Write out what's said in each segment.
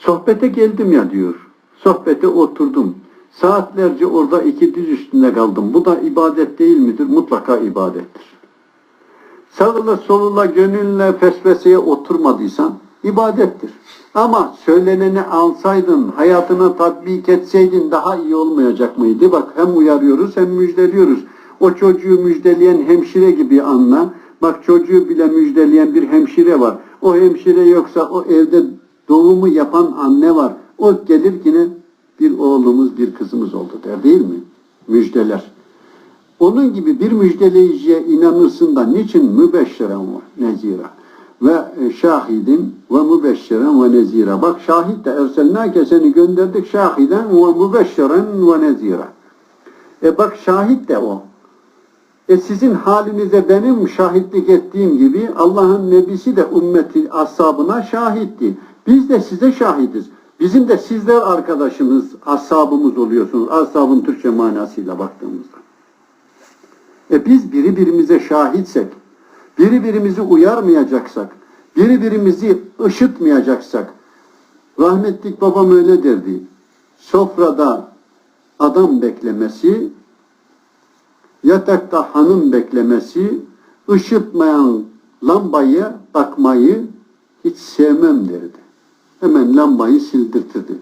Sohbete geldim ya diyor. Sohbete oturdum. Saatlerce orada iki diz üstünde kaldım. Bu da ibadet değil midir? Mutlaka ibadettir. Sağla solula gönülle fesveseye oturmadıysan ibadettir. Ama söyleneni alsaydın, hayatına tatbik etseydin daha iyi olmayacak mıydı? Bak hem uyarıyoruz hem müjdeliyoruz. O çocuğu müjdeleyen hemşire gibi anla. Bak çocuğu bile müjdeleyen bir hemşire var. O hemşire yoksa o evde doğumu yapan anne var. O gelir yine bir oğlumuz bir kızımız oldu der değil mi? Müjdeler. Onun gibi bir müjdeleyiciye inanırsın da niçin mübeşşeren ve nezira ve e, şahidin ve mübeşşeren ve nezira. Bak şahit de erselnâke seni gönderdik şahiden ve mübeşşeren ve nezira. E bak şahit de o. E sizin halinize benim şahitlik ettiğim gibi Allah'ın nebisi de ümmeti ashabına şahitti. Biz de size şahidiz. Bizim de sizler arkadaşımız, ashabımız oluyorsunuz. Ashabın Türkçe manasıyla baktığımızda. E biz biri birimize şahitsek, biri birimizi uyarmayacaksak, biri birimizi ışıtmayacaksak, rahmetlik babam öyle derdi. Sofrada adam beklemesi, yatakta hanım beklemesi, ışıtmayan lambayı takmayı hiç sevmem derdi. Hemen lambayı sildirtirdi.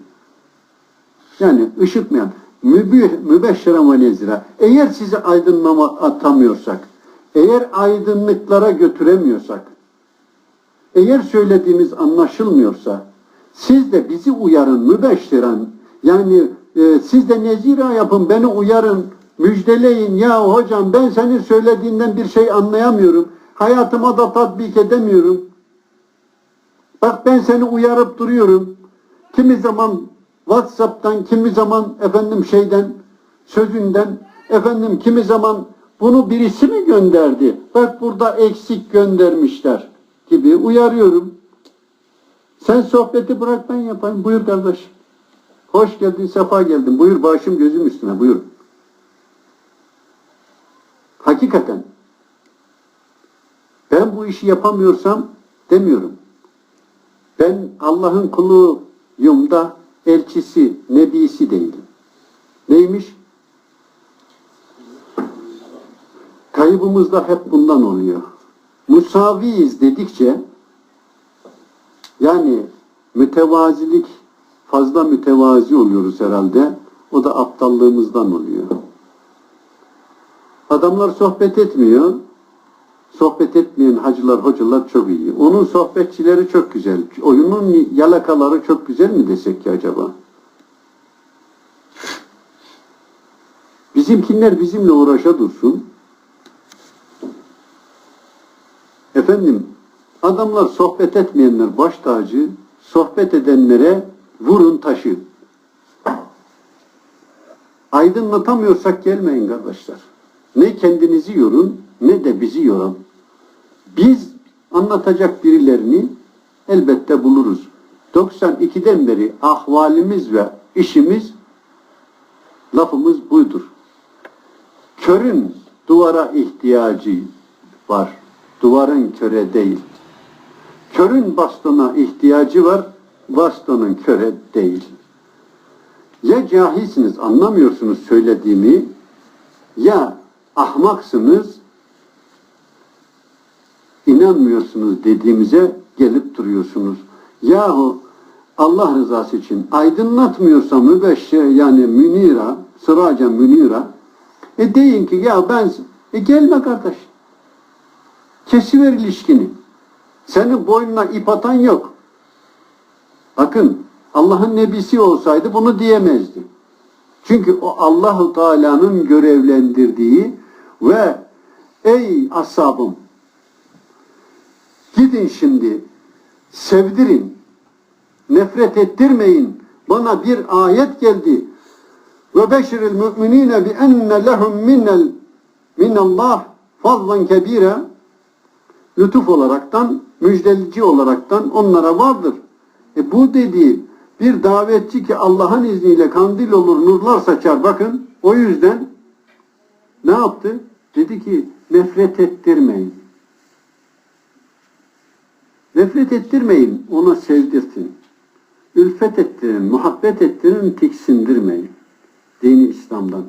Yani ışıtmayan, mübih, mübeşşeren ve. Eğer sizi aydınlama atamıyorsak, eğer aydınlıklara götüremiyorsak, eğer söylediğimiz anlaşılmıyorsa, siz de bizi uyarın, mübeşşiren, yani e, siz de nezira yapın, beni uyarın, müjdeleyin. Ya hocam ben senin söylediğinden bir şey anlayamıyorum. Hayatıma da tatbik edemiyorum. Bak ben seni uyarıp duruyorum. Kimi zaman WhatsApp'tan, kimi zaman efendim şeyden, sözünden, efendim kimi zaman bunu birisi mi gönderdi? Bak burada eksik göndermişler gibi uyarıyorum. Sen sohbeti bırak ben yapayım. Buyur kardeş. Hoş geldin, sefa geldin. Buyur başım gözüm üstüne buyur. Hakikaten ben bu işi yapamıyorsam demiyorum. Ben Allah'ın kuluyum da elçisi, nebisi değilim. Neymiş? Kaybımız da hep bundan oluyor. Musaviyiz dedikçe yani mütevazilik fazla mütevazi oluyoruz herhalde. O da aptallığımızdan oluyor. Adamlar sohbet etmiyor. Sohbet etmeyen hacılar, hocalar çok iyi. Onun sohbetçileri çok güzel. Oyunun yalakaları çok güzel mi desek ki acaba? Bizimkinler bizimle uğraşa dursun. Efendim, adamlar sohbet etmeyenler baş tacı, sohbet edenlere vurun taşı. Aydınlatamıyorsak gelmeyin kardeşler. Ne kendinizi yorun ne de bizi yoran. Biz anlatacak birilerini elbette buluruz. 92'den beri ahvalimiz ve işimiz lafımız buydur. Körün duvara ihtiyacı var. Duvarın köre değil. Körün bastona ihtiyacı var. Bastonun köre değil. Ya cahilsiniz anlamıyorsunuz söylediğimi ya ahmaksınız inanmıyorsunuz dediğimize gelip duruyorsunuz. Yahu Allah rızası için aydınlatmıyorsa mübeşşir yani münira, sıraca münira e deyin ki ya ben e gelme kardeş. Kesiver ilişkini. Senin boynuna ip atan yok. Bakın Allah'ın nebisi olsaydı bunu diyemezdi. Çünkü o Allahu Teala'nın görevlendirdiği ve ey ashabım gidin şimdi sevdirin nefret ettirmeyin bana bir ayet geldi ve beşiril müminine bi enne lehum minel minallah fazlan kebire lütuf olaraktan müjdelici olaraktan onlara vardır. E bu dediği bir davetçi ki Allah'ın izniyle kandil olur, nurlar saçar. Bakın o yüzden ne yaptı? Dedi ki nefret ettirmeyin. Nefret ettirmeyin, ona sevdirtin. ülfet ettirin, muhabbet ettirin, tiksindirmeyin. Dini İslam'dan.